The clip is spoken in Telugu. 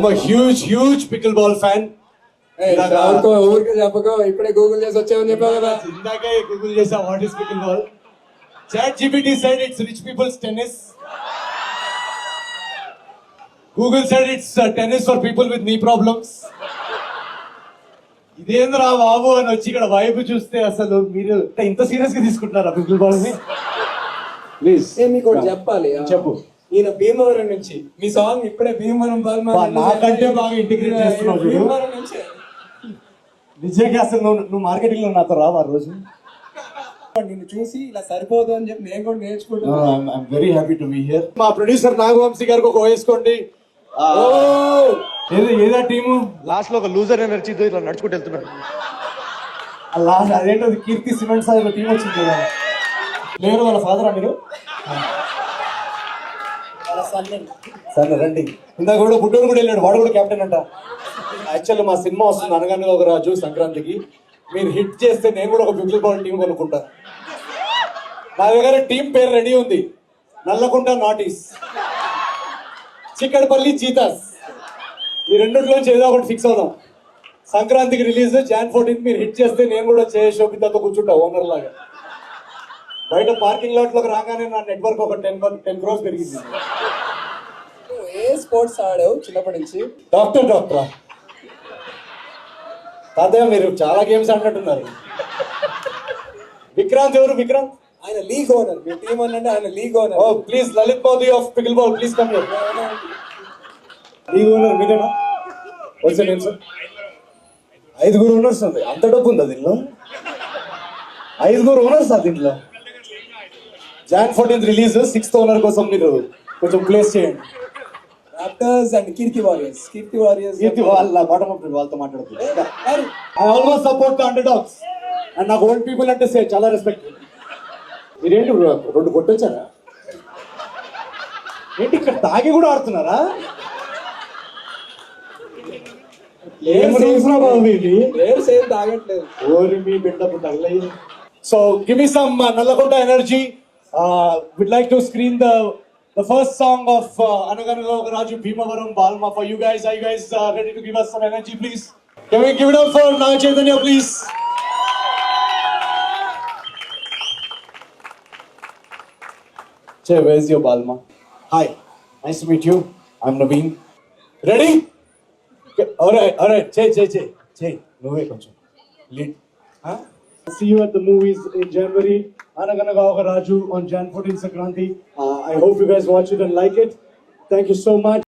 I'm a huge, huge pickleball fan. అనుకో ఊరికే చెప్పకో ఇప్పుడే గూగుల్ చేసి వచ్చామని చెప్పావు కదా. ఇందాకే గూగుల్ చేసా what is pickleball chat GPT side it's rich peoples tennis Google side it's tennis for people with knee problems ఇదేంద్రా బాబు అని వచ్చి ఇక్కడ వైపు చూస్తే అసలు మీరు ఇంత సీరియస్గా తీసుకుంటున్నారా పికిల్ బాల్ని ప్లీజ్ మీకు చెప్పాలి. చెప్పు. ఈయన భీమవరం నుంచి. మీ సాంగ్ ఇప్పుడే భీమవరం నాకంటే బాగా integrate చేస్తున్నావు చూడు. భీమవరం నుంచి. నిజంగా అసలు నువ్వు నువ్వు మార్కెటింగ్లో నాతో రావు ఆ రోజు నిన్ను చూసి ఇలా సరిపోదు అని చెప్పి నేను కూడా నేర్చుకుంటున్నాను very happy to be here మా ప్రొడ్యూసర్ నాగవంశీ గారికి ఒక వేసుకోండి. ఏదో ఏదా టీము? లాస్ట్లో ఒక లూజర్ ఎనర్జీతో ఇట్లా నడుచుకుంటూ వెళ్తున్నాడు. లాస్ట్ అదేంటో అది కీర్తి సిమెంట్ సార్ టీం వచ్చింది కదా. లేరు వాళ్ళ ఫాదరా మీరు? సరే రండి. ఇందాక కూడా గుడ్డూరు కూడా వెళ్ళాడు వాడు కూడా కెప్టెన్ అంట. యాక్చువల్లీ మా సినిమా వస్తుంది అనగానే ఒక రాజు సంక్రాంతికి. మీరు హిట్ చేస్తే నేను కూడా ఒక బిగ్ల్ బాల్ టీం కొనుక్కుంటా. నా దగ్గర టీం పేరు రెడీ ఉంది. నల్లకుంట నాటీస్. చిక్కడపల్లి చీతాస్. ఈ రెండిట్లోంచి ఏదో ఒకటి ఫిక్స్ అవుదాం. సంక్రాంతికి రిలీజ్ జాన్ ఫోర్టీన్త్ మీరు హిట్ చేస్తే నేను కూడా చే శోభితతో కూర్చుంటా ఓనర్ లాగా. బయట పార్కింగ్ లాట్లోకి రాగానే నా నెట్వర్క్ ఒక టెన్ టెన్ క్రోస్ పెరిగింది. ఏ స్పోర్ట్స్ ఆడావు చిన్నప్పటి నుంచి? డాక్టర్ డాక్టరా. తాతయ్య మీరు చాలా గేమ్స్ ఆడినట్టున్నారు. విక్రాంత్ ఎవరు విక్రాంత్? ఆయన లీగ్ ఓనర్ మీ టీం అంటే ఆయన league oh owner please Lalit Modi of pickleball please come here ఈ ఓనర్ మీరేనా? వచ్చే నేను సార్ ఐదుగురు ఓనర్స్ ఉంది. అంత డబ్బు ఉందా దీనిలో? ఐదుగురు ఓనర్స్ ఆ దీంట్లో? Jan fourteenth release sixth owner కోసం మీరు కొంచెం ప్లేస్ చేయండి. Raptors and Keerthi Warriors Keerthi Warriors Keerthi వాళ్ళ బాటమ్ అప్ వాళ్ళతో మాట్లాడుతుంది. I almost support the underdogs and నాకు ఓల్డ్ పీపుల్ అంటే సే- చాలా రెస్పెక్ట్ మీరేంటి? రెండు కొట్టొచ్చారా? ఏంటి ఇక్కడ తాగి కూడా ఆడుతున్నారా? ఏం ప్లేయర్స్ ఏం తాగట్లేదు. ఓరి మీ తగలయ్యి so give me some Nallakonda energy Uh, we'd like to screen the the first song of uh, Anaganaga Raju Bhimavaram Balma for you guys. Are you guys uh, ready to give us some energy, please? Can we give it up for Naga Chaitanya, please? Che, where's your Balma? Hi, nice to meet you. I'm Naveen. Ready? Okay. All right, all right. Che, che, che. Che, no way, Lead. Huh? See you at the movies in January. Anaganaga Raju on Jan 14 Sankranti. Uh, I hope you guys watch it and like it. Thank you so much.